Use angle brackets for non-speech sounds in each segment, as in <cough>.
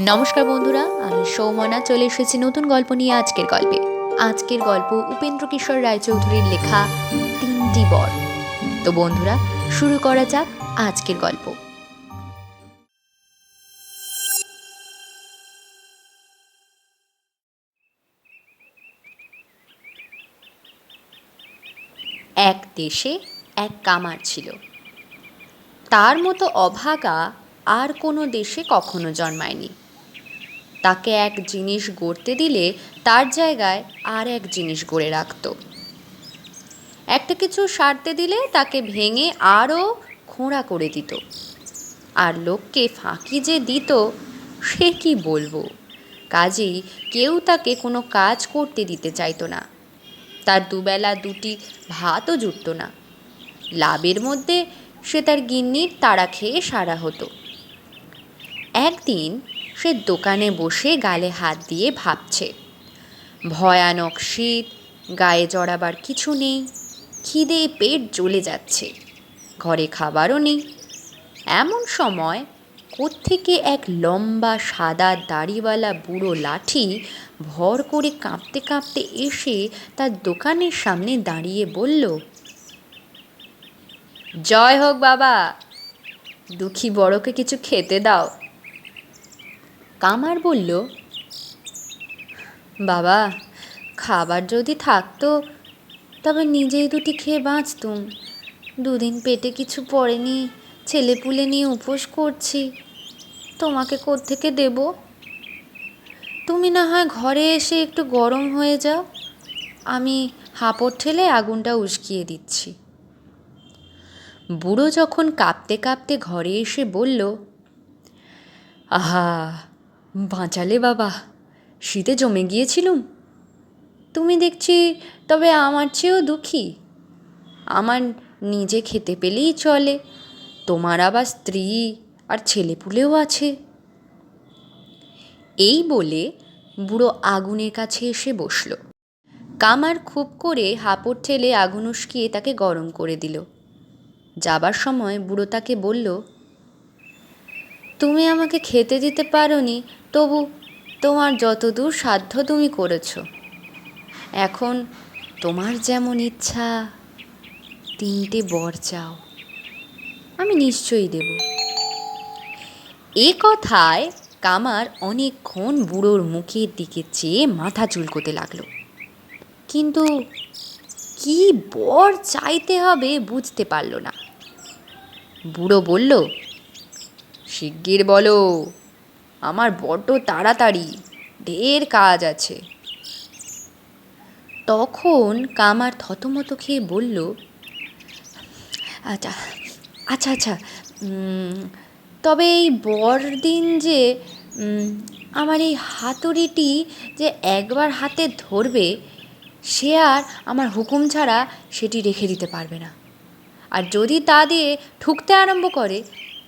নমস্কার বন্ধুরা, আমি সৌমনা, চলে এসেছি নতুন গল্প নিয়ে আজকের গল্পে। আজকের গল্প উপেন্দ্র কিশোর রায়চৌধুরীর লেখা তিনটি বর। তো বন্ধুরা, শুরু করা যাক আজকের গল্প। এক দেশে এক কামার ছিল। তার মতো অভাগা আর কোনো দেশে কখনো জন্মায়নি। তাকে এক জিনিস গড়তে দিলে তার জায়গায় আর এক জিনিস গড়ে রাখত। একটা কিছু সারতে দিলে তাকে ভেঙে আরও খোঁড়া করে দিত। আর লোককে ফাঁকি যে দিত, সে কি বলব? কাজেই কেউ তাকে কোনো কাজ করতে দিতে চাইতো না। তার দুবেলা দুটি ভাতও জুটত না। লাভের মধ্যে সে তার গিন্নির তাড়া খেয়ে সারা হতো। একদিন সে দোকানে বসে গালে হাত দিয়ে ভাবছে। ভয়ানক শীত, গায়ে জড়াবার কিছু নেই, খিদে পেট জ্বলে যাচ্ছে, ঘরে খাবারও নেই। এমন সময় কোত্থেকে এক লম্বা সাদা দাড়িওয়ালা বুড়ো লাঠি ভর করে কাঁপতে কাঁপতে এসে তার দোকানের সামনে দাঁড়িয়ে বলল, জয় হোক বাবা, দুঃখী বড়কে কিছু খেতে দাও। কামার বলল, বাবা, খাবার যদি থাকতো, তবে নিজেই দুটি খেয়ে বাঁচতুম। দুদিন পেটে কিছু পড়েনি, ছেলেপুলে নিয়ে উপোস করছি। তোমাকে কোত্থেকে দেব? তুমি না হয় ঘরে এসে একটু গরম হয়ে যাও। আমি হাঁপড় ঠেলে আগুনটা উস্কিয়ে দিচ্ছি। বুড়ো যখন কাঁপতে কাঁপতে ঘরে এসে বলল, আহা বাঁচালে বাবা, শীতে জমে গিয়েছিলুম। তুমি দেখছি, তবে আমার চেয়েও দুঃখী। আমার নিজে খেতে পেলেই চলে, তোমার আবার স্ত্রী আর ছেলেপুলেও আছে। এই বলে বুড়ো আগুনের কাছে এসে বসল। কামার খুব করে হাঁপড় ঠেলে আগুন উস্কিয়ে তাকে গরম করে দিল। যাবার সময় বুড়ো তাকে বলল তুমি আমাকে খেতে দিতে পারোনি, তবু তোমার যতদূর সাধ্য তুমি করেছ। এখন তোমার যেমন ইচ্ছা, তিনটে বর চাও, আমি নিশ্চয়ই দেব। এ কথায় কামার অনেকক্ষণ বুড়োর মুখের দিকে চেয়ে মাথা চুলকোতে লাগল। কিন্তু কি বর চাইতে হবে বুঝতে পারল না। বুড়ো বলল শিগগির বলো। আমার বড্ড তাড়াতাড়ি, ঢের কাজ আছে। তখন কামার থতমত খেয়ে বলল আচ্ছা আচ্ছা আচ্ছা তবে এই বড়দিন যে আমার এই হাতুড়িটি যে একবার হাতে ধরবে, সে আর আমার হুকুম ছাড়া সেটি রেখে দিতে পারবে না। আর যদি তা দিয়ে ঠুকতে আরম্ভ করে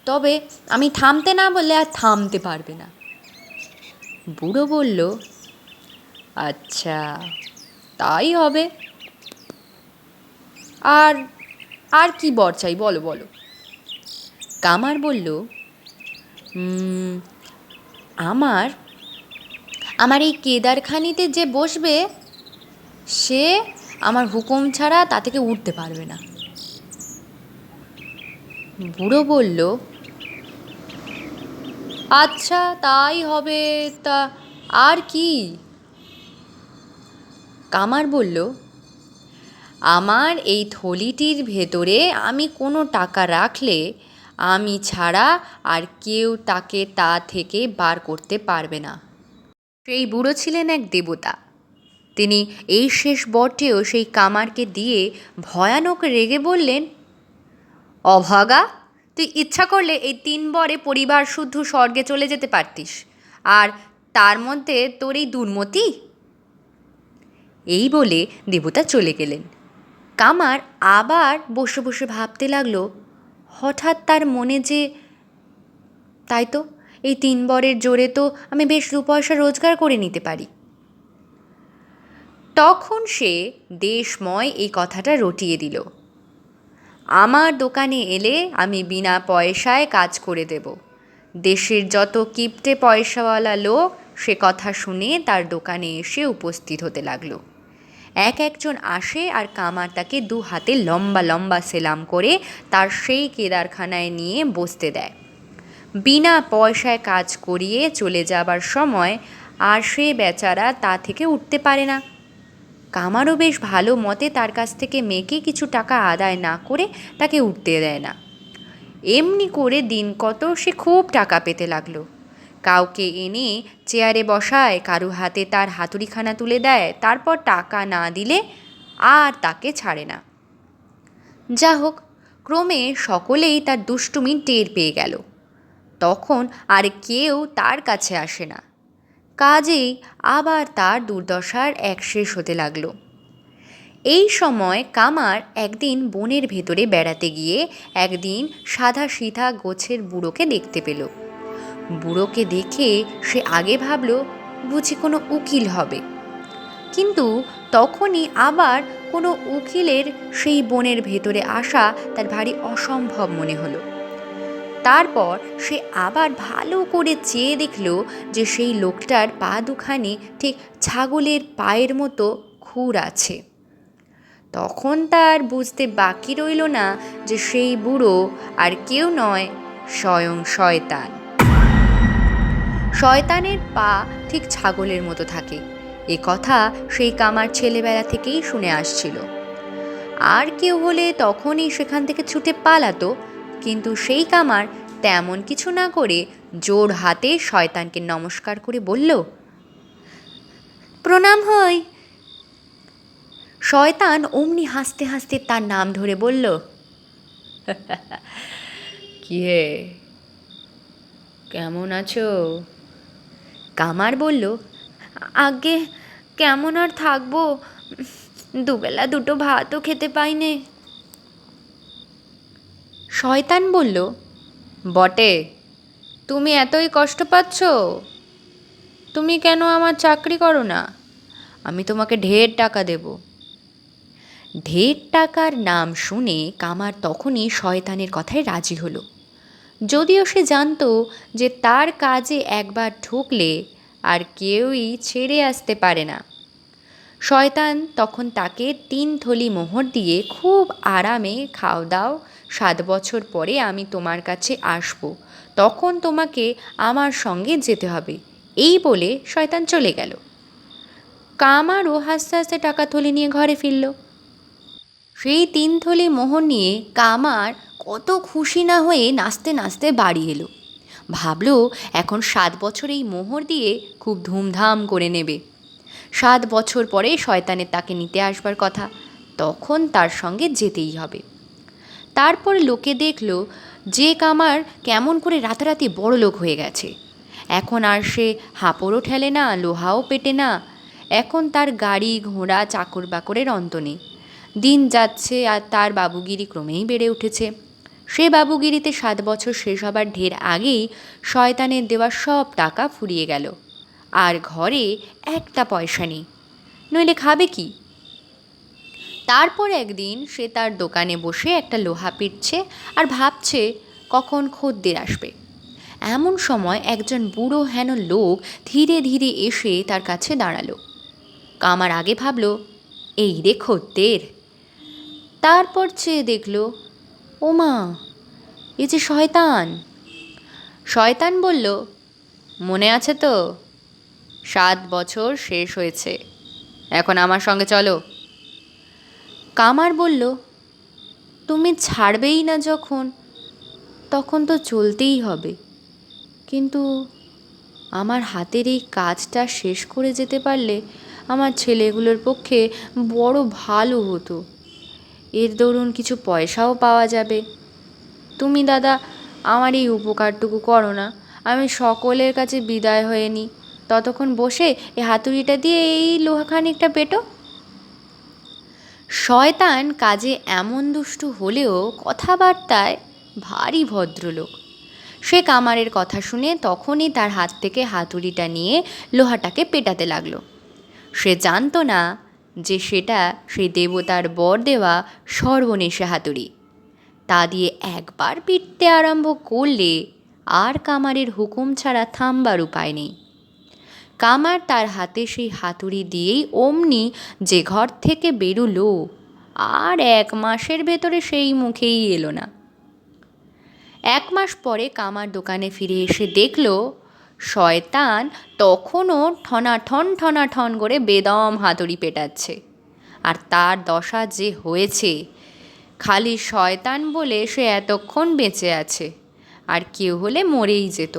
তবে আমি থামতে না বললে আর থামতে পারবে না। বুড়ো বলল আচ্ছা তাই হবে। আর আর কি বর চাই বলো বলো। কামার বলল আমার আমার এই কেদারখানিতে যে বসবে, সে আমার হুকুম ছাড়া তা থেকে উঠতে পারবে না। বুড়ো বলল আচ্ছা তাই হবে। তা আর কি? কামার বলল, আমার এই থলিটির ভেতরে আমি কোনো টাকা রাখলে আমি ছাড়া আর কেউ তাকে তা থেকে বার করতে পারবে না। সেই বুড়ো ছিলেন এক দেবতা। তিনি এই শেষ বটেও সেই কামারকে দিয়ে ভয়ানক রেগে বললেন, অভাগা তুই ইচ্ছা করলে এই তিন বরে পরিবার শুদ্ধ স্বর্গে চলে যেতে পারতিস। আর তার মধ্যে তোর এই দুর্মতি? এই বলে দেবতা চলে গেলেন। কামার আবার বসে বসে ভাবতে লাগল, হঠাৎ তার মনে যে, তাই তো, এই তিন বরের জোরে তো আমি বেশ দু পয়সা রোজগার করে নিতে পারি। তখন সে দেশময় এই কথাটা রটিয়ে দিল। আমার দোকানে এলে আমি বিনা পয়সায় কাজ করে দেব। দেশের যত কিপটে পয়সাওয়ালা লোক সে কথা শুনে তার দোকানে এসে উপস্থিত হতে লাগল। এক একজন আসে আর কামার তাকে দু হাতে লম্বা লম্বা সেলাম করে তার সেই কেদারখানায় নিয়ে বসতে দেয়। বিনা পয়সায় কাজ করিয়ে চলে যাবার সময় আর সে বেচারা তা থেকে উঠতে পারে না। কামারও বেশ ভালো মতে তার কাছ থেকে মেয়েকে কিছু টাকা আদায় না করে তাকে উঠতে দেয় না। এমনি করে দিন কত সে খুব টাকা পেতে লাগল। কাউকে এনে চেয়ারে বসায়, কারও হাতে তার হাতুড়িখানা তুলে দেয়, তারপর টাকা না দিলে আর তাকে ছাড়ে না। যা হোক, ক্রমে সকলেই তার দুষ্টুমি টের পেয়ে গেল। তখন আর কেউ তার কাছে আসে না। কাজেই আবার তার দুর্দশার এক শেষ হতে লাগল। এই সময় কামার একদিন বনের ভেতরে বেড়াতে গিয়ে একদিন সাদা সিধা গোছের বুড়োকে দেখতে পেল। বুড়োকে দেখে সে আগে ভাবল, বুঝি কোনো উকিল হবে। কিন্তু তখনই আবার কোনো উকিলের সেই বনের ভেতরে আসা তার ভারী অসম্ভব মনে হলো। তারপর সে আবার ভালো করে চেয়ে দেখল যে সেই লোকটার পা দুখানি ঠিক ছাগলের পায়ের মতো খুর আছে। তখন তার বুঝতে বাকি রইল না যে সেই বুড়ো আর কেউ নয়, স্বয়ং শয়তান। শয়তানের পা ঠিক ছাগলের মতো থাকে। এ কথা সেই কামার ছেলেবেলা থেকেই শুনে আসছিল। আর কেউ হলে তখনই সেখান থেকে ছুটে পালাতো কিন্তু সেই কামার তেমন কিছু না করে জোর হাতে শয়তানকে নমস্কার করে বলল, প্রণাম হই। শয়তান অমনি হাসতে হাসতে তার নাম ধরে বলল, <laughs> কি কেমন আছো? কামার বলল, আগে কেমন আর থাকব? দুবেলা দুটো ভাতও খেতে পাইনে। শয়তান বলল, বটে, তুমি এতই কষ্ট পাচ্ছ? তুমি কেন আমার চাকরি করো না? আমি তোমাকে ঢের টাকা দেব ঢের টাকার নাম শুনে কামার তখনই শয়তানের কথায় রাজি হলো। যদিও সে জানতো যে তার কাজে একবার ঢুকলে আর কেউই ছেড়ে আসতে পারে না। শয়তান তখন তাকে তিন থলি মোহর দিয়ে খুব আরামে খাও দাও সাত বছর পরে আমি তোমার কাছে আসব। তখন তোমাকে আমার সঙ্গে যেতে হবে। এই বলে শয়তান চলে গেল। কামারও হাসতে হাসতে টাকা থলি নিয়ে ঘরে ফিরল। সেই তিন থলি মোহর নিয়ে কামার কত খুশি না হয়ে নাচতে নাচতে বাড়ি এলো। ভাবলো, এখন সাত বছর এই মোহর দিয়ে খুব ধুমধাম করে নেবে। সাত বছর পরে শয়তানের তাকে নিতে আসবার কথা। তখন তার সঙ্গে যেতেই হবে। তারপর লোকে দেখল যে কামার কেমন করে রাতারাতি বড় লোক হয়ে গেছে। এখন আর সে হাঁপড়ও ঠেলে না, লোহাও পেটে না। এখন তার গাড়ি, ঘোড়া, চাকর বাকরের অন্ত নেই। দিন যাচ্ছে আর তার বাবুগিরি ক্রমেই বেড়ে উঠেছে। সে বাবুগিরিতে সাত বছর শেষ হবার ঢের আগেই শয়তানের দেওয়া সব টাকা ফুরিয়ে গেল। আর ঘরে একটা পয়সা নেই। নইলে খাবে কি? তারপর একদিন সে তার দোকানে বসে একটা লোহা পিটছে আর ভাবছে কখন খদ্দের আসবে। এমন সময় একজন বুড়ো হেন লোক ধীরে ধীরে এসে তার কাছে দাঁড়াল। কামার আগে ভাবল, এই রে খদ্দের। তারপর চেয়ে দেখল, ওমা, এ যে শয়তান। শয়তান বলল, মনে আছে তো, সাত বছর শেষ হয়েছে। এখন আমার সঙ্গে চলো। কামার বলল, তুমি ছাড়বেই না যখন, তখন তো চলতেই হবে। কিন্তু আমার হাতের এই কাজটা শেষ করে যেতে পারলে আমার ছেলেগুলোর পক্ষে বড় ভালো হতো। এর দরুন কিছু পয়সাও পাওয়া যাবে। তুমি দাদা, আমার এই উপকারটুকু করো না। আমি সকলের কাছে বিদায় হয়ে নিই ততক্ষণ বসে এই হাতুড়িটা দিয়ে এই লোহা খানিকটা পেটো। শয়তান কাজে এমন দুষ্টু হলেও কথাবার্তায় ভারী ভদ্রলোক। সে কামারের কথা শুনে তখনই তার হাত থেকে হাতুড়িটা নিয়ে লোহাটাকে পেটাতে লাগল। সে জানতো না যে সেটা সেই দেবতার বর দেওয়া সর্বনেশে হাতুড়ি। তা দিয়ে একবার পিটতে আরম্ভ করলে আর কামারের হুকুম ছাড়া থামবার উপায় নেই। কামার তার হাতে সেই হাতুড়ি দিয়েই অমনি যে ঘর থেকে বেরুলো, আর এক মাসের ভেতরে সেই মুখেই এলো না। এক মাস পরে কামার দোকানে ফিরে এসে দেখল, শয়তান তখনও ঠনাঠন ঠনাঠন করে বেদম হাতুড়ি পেটাচ্ছে। আর তার দশা যে হয়েছে, খালি শয়তান বলে সে এতক্ষণ বেঁচে আছে, আর কেউ হলে মরেই যেত।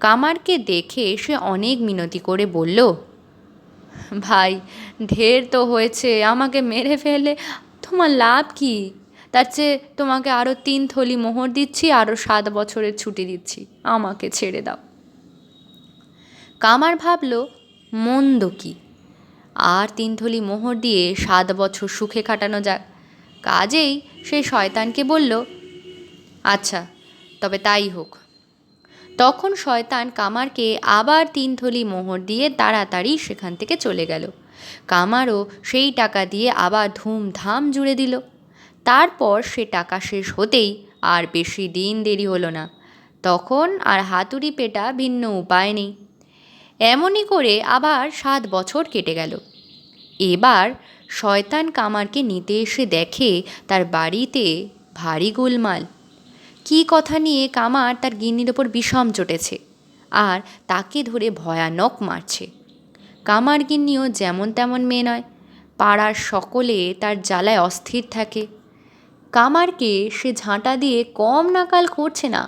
কামারকে দেখে সে অনেক মিনতি করে বলল, ভাই, ঢের তো হয়েছে, আমাকে মেরে ফেলে তোমার লাভ কি? তার চেয়ে তোমাকে আরও তিন থলি মোহর দিচ্ছি আরও সাত বছরের ছুটি দিচ্ছি, আমাকে ছেড়ে দাও। কামার ভাবল, মন্দ কি? আর তিন থলি মোহর দিয়ে সাত বছর সুখে কাটানো যাক। কাজেই সে শয়তানকে বলল আচ্ছা তবে তাই হোক তখন শয়তান কামারকে আবার তিন থলি মোহর দিয়ে তাড়াতাড়ি সেখান থেকে চলে গেল। কামারও সেই টাকা দিয়ে আবার ধুমধাম জুড়ে দিল। তারপর সে টাকা শেষ হতেই আর বেশি দিন দেরি হলো না। তখন আর হাতুড়ি পেটা ভিন্ন উপায় নেই। এমনই করে আবার সাত বছর কেটে গেল। এবার শয়তান কামারকে নিতে এসে দেখে তার বাড়িতে ভারী গোলমাল। কী কথা নিয়ে কামার তার গিন্নির ওপর বিষম চটেছে, আর তাকে ধরে ভয়ানক মারছে। কামার গিন্নিও যেমন তেমন মেয়ে নয়, পাড়ার সকলে তার জ্বালায় অস্থির থাকে। কামারকে সে ঝাঁটা দিয়ে কম নাকাল করছে না,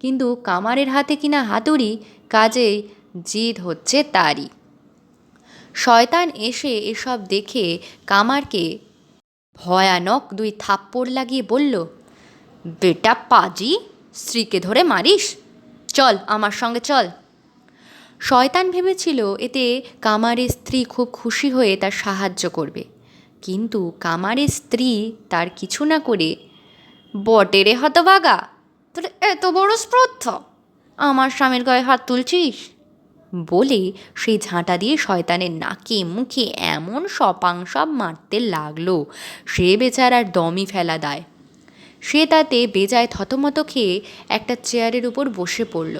কিন্তু কামারের হাতে কিনা হাতুড়ি, কাজে জিদ হচ্ছে তারই। শয়তান এসে এসব দেখে কামারকে ভয়ানক দুই থাপ্পড় লাগিয়ে বলল বেটা পাজি, স্ত্রীকে ধরে মারিস? চল, আমার সঙ্গে চল। শয়তান ভেবেছিল এতে কামারের স্ত্রী খুব খুশি হয়ে তার সাহায্য করবে। কিন্তু কামারের স্ত্রী তার কিছু না করে, বটে রে হতভাগা, তোর এত বড় স্পর্ধা আমার স্বামীর গায়ে হাত তুলছিস? বলে সেই ঝাঁটা দিয়ে শয়তানের নাকে মুখে এমন সপাং সব মারতে লাগল, সে বেচারার দমই ফেলা দেয়। সে তাতে বেজায় থতমত খেয়ে একটা চেয়ারের উপর বসে পড়ল।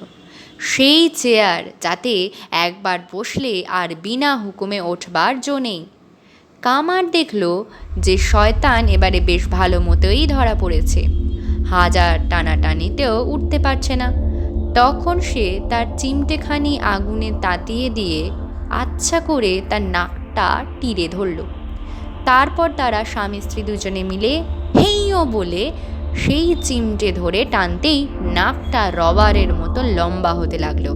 সেই চেয়ার যাতে একবার বসলে আর বিনা হুকুমে ওঠবার জো নেই। কামার দেখল যে শয়তান এবারে বেশ ভালো মতোই ধরা পড়েছে। হাজার টানাটানিতেও উঠতে পারছে না। তখন সে তার চিমটেখানি আগুনে তাতিয়ে দিয়ে আচ্ছা করে তার নাকটা টিরে ধরল। তারপর তারা স্বামী স্ত্রী দুজনে মিলে হেইও বলে সেই চিমটে ধরে টানতেই নাকটা রবারের মতো লম্বা হতে লাগল।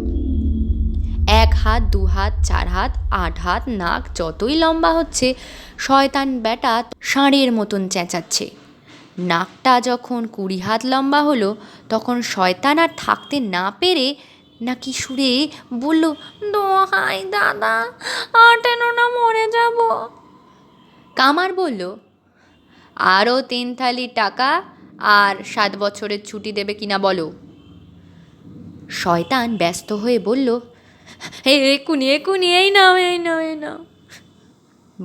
এক হাত, দু হাত, চার হাত, আট হাত নাক যতই লম্বা হচ্ছে, শয়তান ব্যাটা ষাঁড়ের মতন চেঁচাচ্ছে। নাকটা যখন কুড়ি হাত লম্বা হলো, তখন শয়তান আর থাকতে না পেরে নাকি সুরে বলল, দোহাই দাদা আটেন না মরে যাব। কামার বলল আরও তিন থালি টাকা আর সাত বছরের ছুটি দেবে কিনা বলো। শয়তান ব্যস্ত হয়ে বলল এই একুনি একুনি এই নাও এই নাও এই নাও।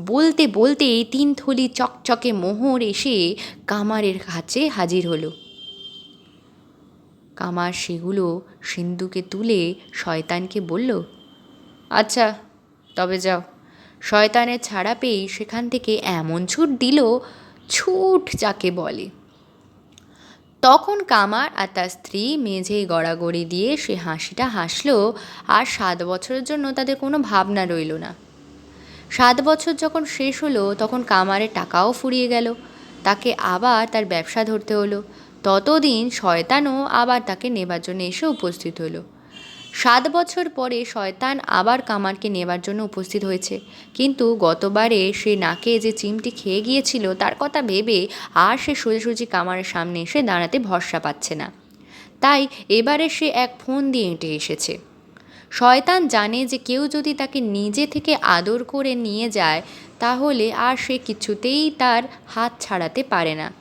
বলতে বলতে তিন থলি চকচকে মোহর এসে কামারের কাছে হাজির হলো। কামার সেগুলো সিন্ধুকে তুলে শয়তানকে বলল আচ্ছা তবে যাও। শয়তানের ছাড়া পেয়েই সেখান থেকে এমন ছুট দিল ছুট যাকে বলে। তখন কামার আর তার স্ত্রী মেঝেই গড়াগড়ি দিয়ে সে হাসিটা হাসলো আর সাত বছরের জন্য তাদের কোনো ভাবনা রইল না। সাত বছর যখন শেষ হলো, তখন কামারের টাকাও ফুরিয়ে গেল। তাকে আবার তার ব্যবসা ধরতে হলো। ততদিন শয়তানও আবার তাকে নেবার জন্য এসে উপস্থিত হলো। সাত বছর পরে শয়তান আবার কামারকে নেবার জন্য উপস্থিত হয়েছে। কিন্তু গতবারে সে নাকে যে চিমটি খেয়ে গিয়েছিল, তার কথা ভেবে আর সে সোজাসুজি কামারের সামনে এসে দাঁড়াতে ভরসা পাচ্ছে না। তাই এবারে সে এক ফোন দিয়ে এঁটে এসেছে। শয়তান জানে যে কেউ যদি তাকে নিজে থেকে আদর করে নিয়ে যায়, তাহলে আর সে কিছুতেই তার হাত ছাড়াতে পারে না।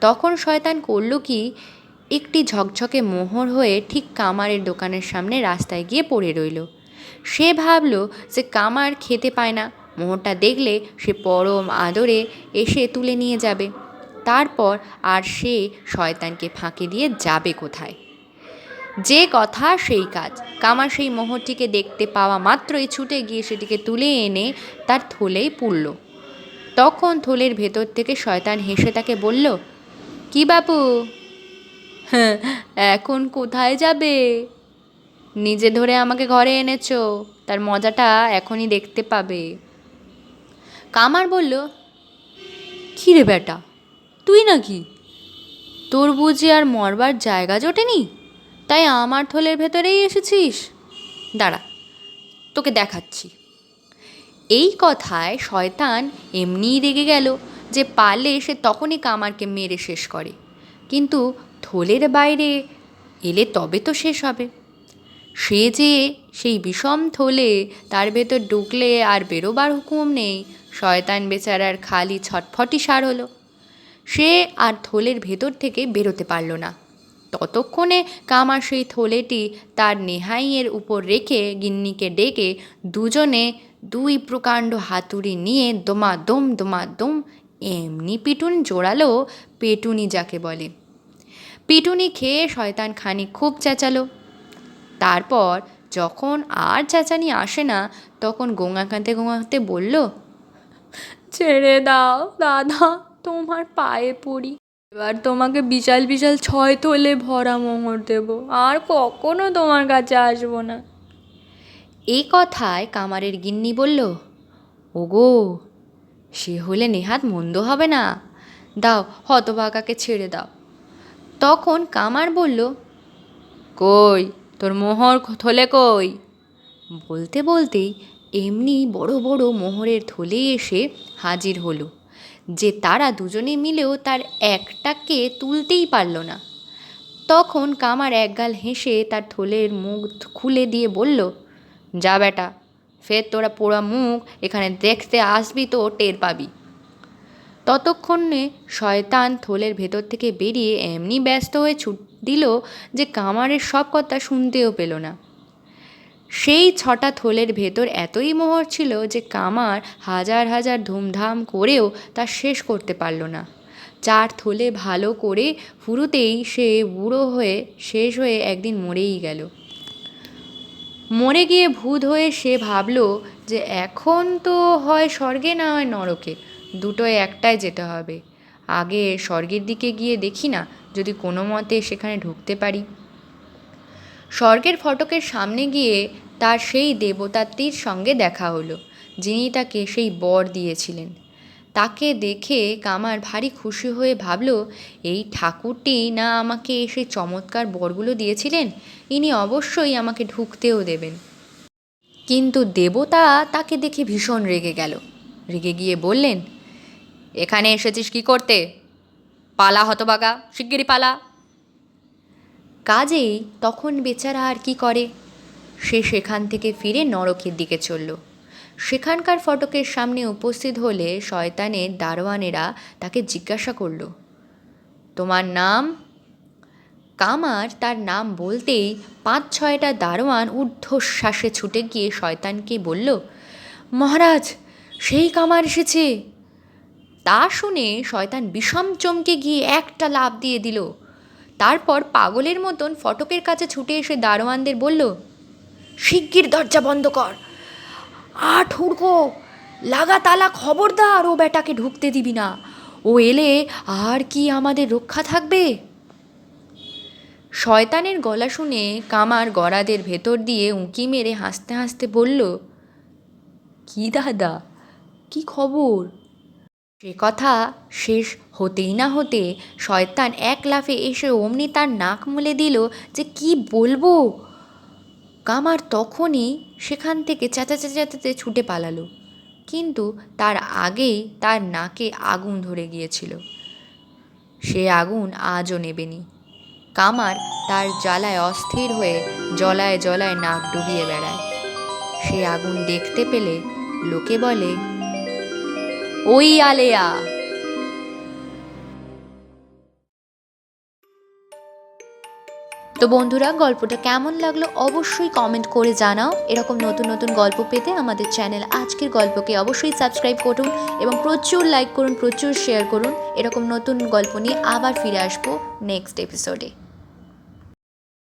তখন শয়তান করল কি একটি ঝকঝকে মোহর হয়ে ঠিক কামারের দোকানের সামনে রাস্তায় গিয়ে পড়ে রইল। সে ভাবল যে কামার খেতে পায় না। মোহরটা দেখলে সে পরম আদরে এসে তুলে নিয়ে যাবে। তারপর আর সে শয়তানকে ফাঁকি দিয়ে যাবে কোথায়? যে কথা সেই কাজ। কামার সেই মোহরটিকে দেখতে পাওয়া মাত্রই ছুটে গিয়ে সেটিকে তুলে এনে তার থলেই পুরল তখন থলের ভেতর থেকে শয়তান হেসে তাকে বলল, কি বাপু <laughs> এখন কোথায় যাবে? নিজে ধরে আমাকে ঘরে এনেছো, তার মজাটা এখনই দেখতে পাবে। কামার বলল রে বেটা, তুই নাকি? তোর বুঝি আর মরবার জায়গা জোটেনি? তাই আমার থলের ভেতরেই এসেছিস? দাঁড়া, তোকে দেখাচ্ছি। এই কথায় শয়তান এমনিই রেগে গেল যে পারলে সে তখনই কামারকে মেরে শেষ করে। কিন্তু থলের বাইরে এলে তবে তো শেষ হবে। সে যে সেই বিষম থলে তার ভেতর ঢুকলে আর বেরোবার হুকুম নেই, শয়তান বেচারার খালি ছটফটি সার হলো। সে আর থলের ভেতর থেকে বেরোতে পারল না। ততক্ষণে কামার সেই থলেটি তার নেহাইয়ের উপর রেখে গিন্নিকে ডেকে দুজনে দুই প্রকাণ্ড হাতুড়ি নিয়ে দোমাদম দোমাদম এমনি পিটুন জোড়ালো পেটুনি যাকে বলে। পিটুনি খেয়ে শয়তান খানিক খুব চেঁচালো। তারপর যখন আর চেঁচানি আসে না, তখন গোঙা কাঁদতে গোঙা কাঁদতে বলল, ছেড়ে দাও দাদা, তোমার পায়ে পড়ি। এবার তোমাকে বিশাল বিশাল ছয় তোলে ভরা মোহর দেব, আর কখনো তোমার কাছে আসব না। এই কথায় কামারের গিন্নি বলল, ওগো, সে হলে নেহাত মন্দ হবে না। দাও, হতভাগাকে ছেড়ে দাও। তখন কামার বলল, কই, তোর মোহর থলে কই? বলতে বলতেই এমনি বড় বড় মোহরের থলে এসে হাজির হলো, যে তারা দুজনে মিলেও তার একটাকে তুলতেই পারল না। তখন কামার একগাল হেসে তার থলের মুখ খুলে দিয়ে বলল, যা বেটা, ফের তোরা পোড়া মুখ এখানে দেখতে আসবি তো টের পাবি। ততক্ষণে শয়তান থলের ভেতর থেকে বেরিয়ে এমনি ব্যস্ত হয়ে ছুট দিল যে কামারের সব কথা শুনতেও পেল না। সেই ছটা থলের ভেতর এতই মোহর ছিল যে কামার হাজার হাজার ধুমধাম করেও তা শেষ করতে পারল না। চার থলে ভালো করে ফুরুতেই সে বুড়ো হয়ে শেষ হয়ে একদিন মরেই গেল। মরে গিয়ে ভূত হয়ে সে ভাবল যে এখন তো হয় স্বর্গে না হয় নরকে। দুটোয় একটাই যেতে হবে। আগে স্বর্গের দিকে গিয়ে দেখি না, যদি কোনো মতে সেখানে ঢুকতে পারি। স্বর্গের ফটকের সামনে গিয়ে তার সেই দেবতাটির সঙ্গে দেখা হলো, যিনি তাকে সেই বর দিয়েছিলেন। তাকে দেখে কামার ভারী খুশি হয়ে ভাবল, এই ঠাকুরটি না আমাকে এসে চমৎকার বরগুলো দিয়েছিলেন? ইনি অবশ্যই আমাকে ঢুকতেও দেবেন। কিন্তু দেবতা তাকে দেখে ভীষণ রেগে গেল। রেগে গিয়ে বললেন এখানে এসেছিস কি করতে? পালা হতবাগা, শিগগিরই পালা। কাজেই তখন বেচারা আর কি করে? সে সেখান থেকে ফিরে নরকের দিকে চলল। সেখানকার ফটকের সামনে উপস্থিত হলে শয়তানের দারোয়ানেরা তাকে জিজ্ঞাসা করল, তোমার নাম? কামার তার নাম বলতেই পাঁচ ছয়টা দারোয়ান ঊর্ধ্বশ্বাসে ছুটে গিয়ে শয়তানকে বলল, মহারাজ, সেই কামার এসেছে। তা শুনে শয়তান বিষম চমকে গিয়ে একটা লাভ দিয়ে দিল। তারপর পাগলের মতন ফটকের কাছে ছুটে এসে দারোয়ানদের বলল, শিগগির দরজা বন্ধ কর। আট হুড়কো লাগা তালা খবরদার ও বেটাকে ঢুকতে দিবি না। ও এলে আর কি আমাদের রক্ষা থাকবে? শয়তানের গলা শুনে কামার গড়াদের ভেতর দিয়ে উঁকি মেরে হাসতে হাসতে বলল, কি দাদা, কি খবর? সে কথা শেষ হতেই না হতে শয়তান এক লাফে এসে অমনি তার নাক মুলে দিল যে, কি বলব? কামার তখনই সেখান থেকে চেঁচাতে চেঁচাতে ছুটে পালালো। কিন্তু তার আগেই তার নাকে আগুন ধরে গিয়েছিল। সে আগুন আজও নেবেনি। কামার তার জ্বালায় অস্থির হয়ে জলায় জলায় নাক ডুবিয়ে বেড়ায়। সে আগুন দেখতে পেলে লোকে বলে ওই আলেয়া। তো বন্ধুরা, গল্পটা কেমন লাগল অবশ্যই কমেন্ট করে জানাও। এরকম নতুন নতুন গল্প পেতে আমাদের চ্যানেল আজকের গল্পকে অবশ্যই সাবস্ক্রাইব করুন এবং প্রচুর লাইক করুন, প্রচুর শেয়ার করুন। এরকম নতুন গল্প নিয়ে আবার ফিরে আসব নেক্সট এপিসোডে